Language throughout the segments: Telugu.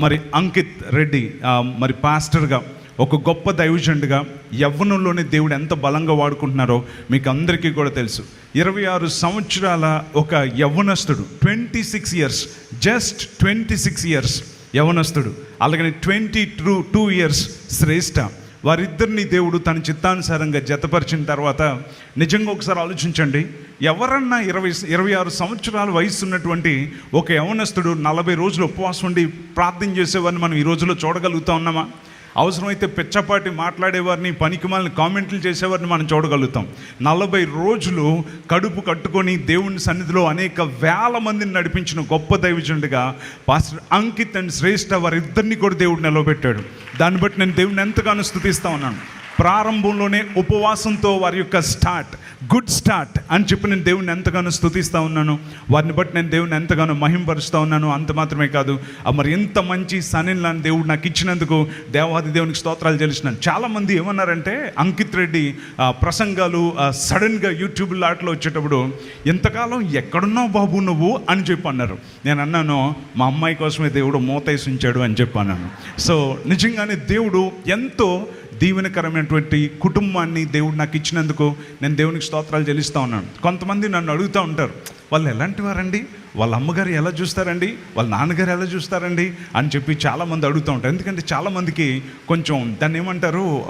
మరి అంకిత్ రెడ్డి మరి పాస్టర్గా ఒక గొప్ప దైవజండుగా యవ్వనంలోనే దేవుడు ఎంత బలంగా వాడుకుంటున్నారో మీకు అందరికీ కూడా తెలుసు. ఇరవై ఆరు సంవత్సరాల ఒక యవ్వనస్తుడు twenty six years just twenty six years యవనస్తుడు అలాగనే twenty two two years Shreshta వారిద్దరిని దేవుడు తన చిత్తానుసారంగా జతపరిచిన తర్వాత నిజంగా ఒకసారి ఆలోచించండి. ఎవరన్నా ఇరవై ఇరవై ఆరు సంవత్సరాల వయసు ఉన్నటువంటి ఒక యవనస్తుడు నలభై రోజులు ఉపవాసం ఉండి ప్రార్థన చేసేవారిని మనం ఈ రోజుల్లో చూడగలుగుతా ఉన్నామా? అవసరమైతే పిచ్చపాటి మాట్లాడేవారిని పనికిమాలని కామెంట్లు చేసేవారిని మనం చూడగలుగుతాం. నలభై రోజులు కడుపు కట్టుకొని దేవుని సన్నిధిలో అనేక వేల మందిని నడిపించిన గొప్ప దైవజనుడిగా పాస్టర్ అంకిత్ అండ్ శ్రేష్ఠ వారిద్దరిని కూడా దేవుడు నిలబెట్టాడు దాన్ని బట్టి నేను దేవుడిని ఎంతగానో స్థుతిస్తా ఉన్నాను. ప్రారంభంలోనే ఉపవాసంతో వారి యొక్క స్టార్ట్ గుడ్ స్టార్ట్ అని చెప్పి నేను దేవుని ఎంతగానో స్థుతిస్తూ ఉన్నాను. వారిని బట్టి నేను దేవుని ఎంతగానో మహింపరుస్తూ ఉన్నాను. అంత మాత్రమే కాదు మరి ఎంత మంచి సనిలాని దేవుడు నాకు ఇచ్చినందుకు దేవాది దేవునికి స్తోత్రాలు చెల్లిస్తున్నాను. చాలామంది ఏమన్నారంటే అంకిత్ రెడ్డి ప్రసంగాలు సడన్గా యూట్యూబ్ లాట్లో వచ్చేటప్పుడు ఎంతకాలం ఎక్కడున్నావు బాబు నువ్వు? అని చెప్పి అన్నారు. నేను అన్నాను మా అమ్మాయి కోసమే దేవుడు మూతేసి ఉంచాడు అని చెప్పి అన్నాను. సో నిజంగానే దేవుడు ఎంతో దీవెనకరమైనటువంటి కుటుంబాన్ని దేవుడు నాకు ఇచ్చినందుకు నేను దేవునికి స్తోత్రాలు చెల్లిస్తూ ఉన్నాను. కొంతమంది నన్ను అడుగుతూ ఉంటారు వాళ్ళు ఎలాంటి వారండి? వాళ్ళ అమ్మగారు ఎలా చూస్తారండి? వాళ్ళ నాన్నగారు ఎలా చూస్తారండి? అని చెప్పి చాలామంది అడుగుతూ ఉంటారు. ఎందుకంటే చాలామందికి కొంచెం దాన్ని ఏమంటారు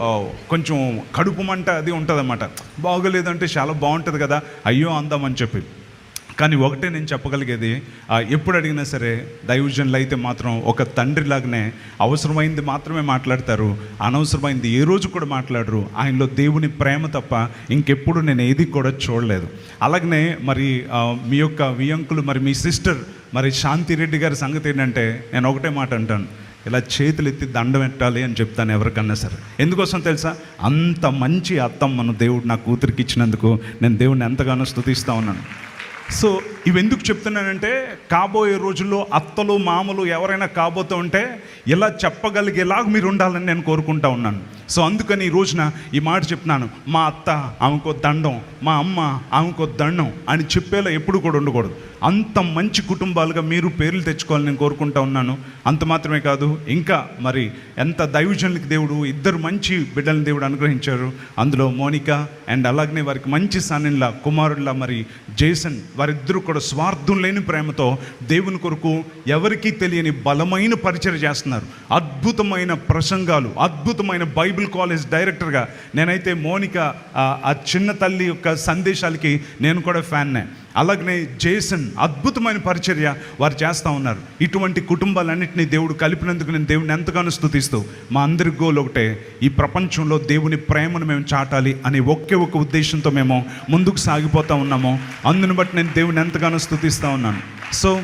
కొంచెం కడుపు మంట అది ఉంటుందన్నమాట. బాగోలేదంటే చాలా బాగుంటుంది కదా అయ్యో అందామని చెప్పి. కానీ ఒకటే నేను చెప్పగలిగేది ఎప్పుడు అడిగినా సరే దైవజనులు అయితే మాత్రం ఒక తండ్రిలాగానే అవసరమైంది మాత్రమే మాట్లాడతారు అనవసరమైంది ఏ రోజు కూడా మాట్లాడరు. ఆయనలో దేవుని ప్రేమ తప్ప ఇంకెప్పుడు నేను ఏది కూడా చూడలేదు. అలాగనే మరి మీ యొక్క వియంకులు మరి మీ సిస్టర్ మరి శాంతిరెడ్డి గారి సంగతి ఏంటంటే నేను ఒకటే మాట అంటాను ఇలా చేతులు ఎత్తి దండం పెట్టాలి అని చెప్తాను ఎవరికన్నా సరే. ఎందుకోసం తెలుసా? అంత మంచి అత్తమ్మను దేవుడు నా కూతురికి ఇచ్చినందుకు నేను దేవుడిని ఎంతగానో స్థుతిస్తూ ఉన్నాను. సో ఇవి ఎందుకు చెప్తున్నానంటే కాబోయే రోజుల్లో అత్తలు మామలు ఎవరైనా కాబోతూ ఉంటే ఇలా చెప్పగలిగేలాగా మీరు ఉండాలని నేను కోరుకుంటా ఉన్నాను. సో అందుకని ఈ రోజున ఈ మాట చెప్తున్నాను. మా అత్త ఆమెకో దండం మా అమ్మ ఆమెకో దండం అని చెప్పేలా ఎప్పుడు కూడా ఉండకూడదు. అంత మంచి కుటుంబాలుగా మీరు పేర్లు తెచ్చుకోవాలని నేను కోరుకుంటా ఉన్నాను. అంత మాత్రమే కాదు ఇంకా మరి ఎంత దైవజనులకి దేవుడు ఇద్దరు మంచి బిడ్డలను దేవుడు అనుగ్రహించారు. అందులో మోనిక అండ్ అలాగనే వారికి మంచి సన్నిలా కుమారుల్లా మరి జేసన్ వారిద్దరూ కూడా స్వార్థం లేని ప్రేమతో దేవుని కొరకు ఎవరికీ తెలియని బలమైన పరిచయం చేస్తున్నారు. అద్భుతమైన ప్రసంగాలు అద్భుతమైన బైబిల్ కాలేజ్ డైరెక్టర్గా నేనైతే మోనిక ఆ ఆ చిన్న తల్లి యొక్క సందేశాలకి నేను కూడా ఫ్యాన్నే. అలాగనే జేసన్ అద్భుతమైన పరిచర్య వారు చేస్తూ ఉన్నారు. ఇటువంటి కుటుంబాలన్నింటినీ దేవుడు కలిపినందుకు నేను దేవుని ఎంతగానో స్థుతిస్తూ మా అందరి గోల్ ఒకటే ఈ ప్రపంచంలో దేవుని ప్రేమను మేము చాటాలి అనే ఒకే ఒక ఉద్దేశంతో మేము ముందుకు సాగిపోతూ ఉన్నాము. అందుని బట్టి నేను దేవుని ఎంతగానో స్థుతిస్తూ ఉన్నాను. సో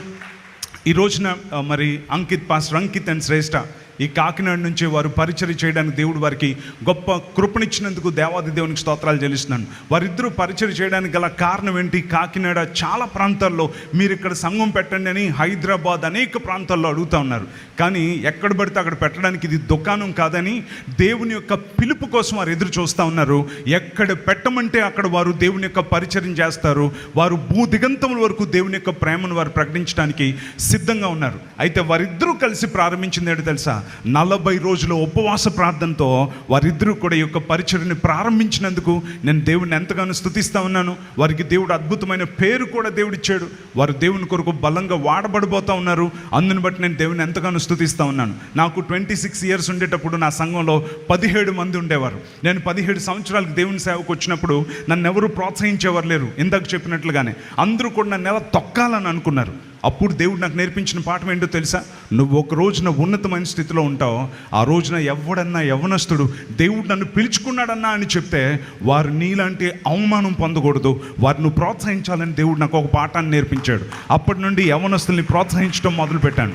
ఈ రోజున మరి అంకిత్ పాస్టర్ అంకిత్ అండ్ శ్రేష్ఠ ఈ కాకినాడ నుంచి వారు పరిచయం చేయడానికి దేవుడు వారికి గొప్ప కృపణిచ్చినందుకు దేవాది దేవునికి స్తోత్రాలు చెల్లిస్తున్నాను. వారిద్దరూ పరిచయం చేయడానికి గల కారణం ఏంటి? కాకినాడ చాలా ప్రాంతాల్లో మీరు ఇక్కడ సంఘం పెట్టండి అని హైదరాబాద్ అనేక ప్రాంతాల్లో అడుగుతూ ఉన్నారు. కానీ ఎక్కడ పడితే అక్కడ పెట్టడానికి ఇది దుకాణం కాదని దేవుని యొక్క పిలుపు కోసం వారు ఎదురు చూస్తూ ఉన్నారు. ఎక్కడ పెట్టమంటే అక్కడ వారు దేవుని యొక్క పరిచయం చేస్తారు. వారు భూ దిగంతముల వరకు దేవుని యొక్క ప్రేమను వారు ప్రకటించడానికి సిద్ధంగా ఉన్నారు. అయితే వారిద్దరూ కలిసి ప్రారంభించింది ఏంటో తెలుసా? నలభై రోజుల ఉపవాస ప్రార్థనతో వారిద్దరూ కూడా ఈ యొక్క పరిచయని ప్రారంభించినందుకు నేను దేవుడిని ఎంతగానో స్థుతిస్తా ఉన్నాను. వారికి దేవుడు అద్భుతమైన పేరు కూడా దేవుడిచ్చాడు. వారు దేవుని కొరకు బలంగా వాడబడిపోతూ ఉన్నారు. అందుని బట్టి నేను దేవుని ఎంతగానో స్థుతిస్తా ఉన్నాను. నాకు ట్వంటీ సిక్స్ ఇయర్స్ ఉండేటప్పుడు నా సంఘంలో పదిహేడు మంది ఉండేవారు. నేను పదిహేడు సంవత్సరాలకు దేవుని సేవకు వచ్చినప్పుడు నన్ను ఎవరు ప్రోత్సహించేవారు లేరు. ఇందాక చెప్పినట్లుగానే. అందరూ కూడా నన్ను ఎలా తొక్కాలని అనుకున్నారు. అప్పుడు దేవుడు నాకు నేర్పించిన పాఠం ఏంటో తెలుసా? నువ్వు ఒక రోజున ఉన్నతమైన స్థితిలో ఉంటావు ఆ రోజున ఎవడన్నా యవనస్తుడు దేవుడు నన్ను పిలుచుకున్నాడన్నా అని చెప్తే వారు నీలాంటి అవమానం పొందకూడదు. వారిని ప్రోత్సహించాలని దేవుడు నాకు ఒక పాఠాన్ని నేర్పించాడు. అప్పటి నుండి యవనస్తుల్ని ప్రోత్సహించడం మొదలుపెట్టాను.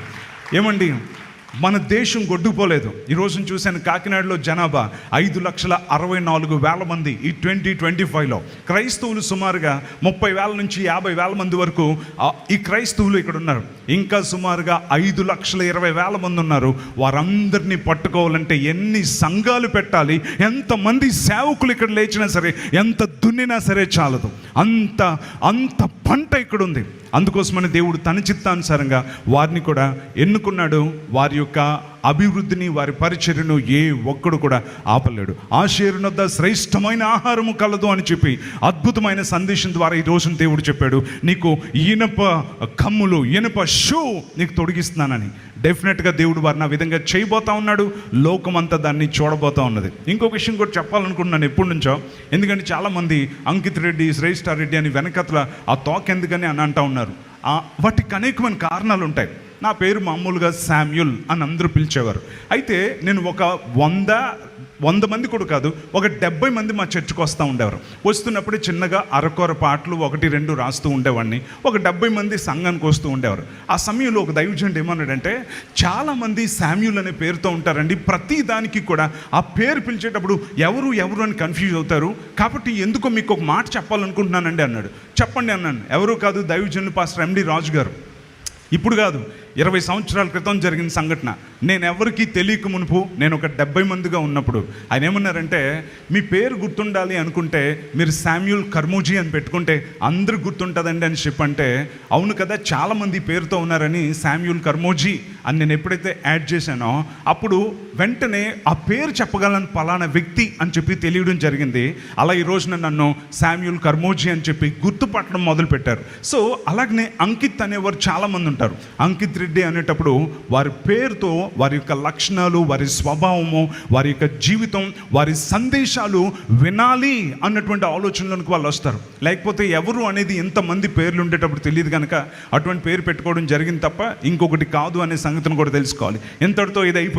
ఏమండి? మన దేశం గొడ్డుపోలేదు. ఈ రోజున చూశాను కాకినాడలో జనాభా ఐదు లక్షల అరవై నాలుగు వేల మంది ఈ ట్వంటీ ట్వంటీ ఫైవ్లో. క్రైస్తవులు సుమారుగా ముప్పై వేల నుంచి యాభై వేల మంది వరకు ఈ క్రైస్తవులు ఇక్కడ ఉన్నారు. ఇంకా సుమారుగా ఐదు లక్షల ఇరవై వేల మంది ఉన్నారు. వారందరినీ పట్టుకోవాలంటే ఎన్ని సంఘాలు పెట్టాలి ఎంతమంది సేవకులు ఇక్కడ లేచినా సరే ఎంత దున్నినా సరే చాలదు. అంత అంత పంట ఇక్కడ ఉంది అందుకోసమని దేవుడు తన చిత్తానుసారంగా వారిని కూడా ఎన్నుకున్నాడు. వారి యొక్క అభివృద్ధిని వారి పరిచర్యను ఏ ఒక్కడు కూడా ఆపలేడు. ఆ షేరునొద్ద శ్రేష్టమైన ఆహారము కలదు అని చెప్పి అద్భుతమైన సందేశం ద్వారా ఈ రోజున దేవుడు చెప్పాడు. నీకు ఇనప కమ్ములు ఇనప షూ నీకు తొడిగిస్తున్నానని. డెఫినెట్గా దేవుడు వారిని ఆ విధంగా చేయబోతా ఉన్నాడు. లోకమంతా దాన్ని చూడబోతా ఉన్నది. ఇంకొక విషయం కూడా చెప్పాలనుకుంటున్నాను ఎప్పటి నుంచో. ఎందుకంటే చాలామంది అంకిత్ రెడ్డి శ్రేష్ఠ రెడ్డి అని వెనకతల ఆ తోక ఎందుకని అని అంటా ఉన్నారు. వాటికి అనేకమైన కారణాలు ఉంటాయి నా పేరు మామూలుగా శామ్యుల్ అని అందరూ పిలిచేవారు. అయితే నేను ఒక వంద వంద మంది కూడా కాదు ఒక డెబ్బై మంది మా చర్చికి వస్తూ ఉండేవారు. వస్తున్నప్పుడు చిన్నగా అరకొర పాటలు ఒకటి రెండు రాస్తూ ఉండేవాడిని. ఒక డెబ్బై మంది సంఘానికి వస్తూ ఉండేవారు. ఆ సమయంలో ఒక దైవజండి ఏమన్నాడంటే చాలామంది శామ్యుల్ అనే పేరుతో ఉంటారండి. ప్రతి దానికి కూడా ఆ పేరు పిలిచేటప్పుడు ఎవరు ఎవరు అని కన్ఫ్యూజ్ అవుతారు. కాబట్టి ఎందుకో మీకు ఒక మాట చెప్పాలనుకుంటున్నానండి అన్నాడు. చెప్పండి అన్నాను. ఎవరు కాదు దైవజనులు పాస్టర్ ఎండి రాజు గారు ఇప్పుడు కాదు. ఇరవై సంవత్సరాల క్రితం జరిగిన సంఘటన. నేను ఎవరికీ తెలియక మునుపు నేను ఒక డెబ్బై మందిగా ఉన్నప్పుడు ఆయన ఏమన్నారంటే మీ పేరు గుర్తుండాలి అనుకుంటే మీరు శామ్యూల్ కర్మూజీ అని పెట్టుకుంటే అందరు గుర్తుంటుందండి అని చెప్పంటే అవును కదా చాలామంది పేరుతో ఉన్నారని శామ్యూల్ కర్మోజీ అని నేను ఎప్పుడైతే యాడ్ చేశానో అప్పుడు వెంటనే ఆ పేరు చెప్పగలను పలానా వ్యక్తి అని చెప్పి తెలియడం జరిగింది. అలా ఈ రోజున నన్ను శామ్యూల్ కర్మోజీ అని చెప్పి గుర్తుపట్టడం మొదలుపెట్టారు. సో అలాగనే అంకిత్ అనేవారు చాలామంది ఉంటారు. అంకిత్ రెడ్డి అనేటప్పుడు వారి పేరుతో వారి యొక్క లక్షణాలు వారి స్వభావము వారి యొక్క జీవితం వారి సందేశాలు వినాలి అన్నటువంటి ఆలోచనలకు వాళ్ళు వస్తారు. లేకపోతే ఎవరు అనేది ఎంతమంది పేర్లు ఉండేటప్పుడు తెలియదు కనుక అటువంటి పేరు పెట్టుకోవడం జరిగింది తప్ప ఇంకొకటి కాదు అనే సంగతిని కూడా తెలుసుకోవాలి. ఎంతటితో ఇది అయిపోయింది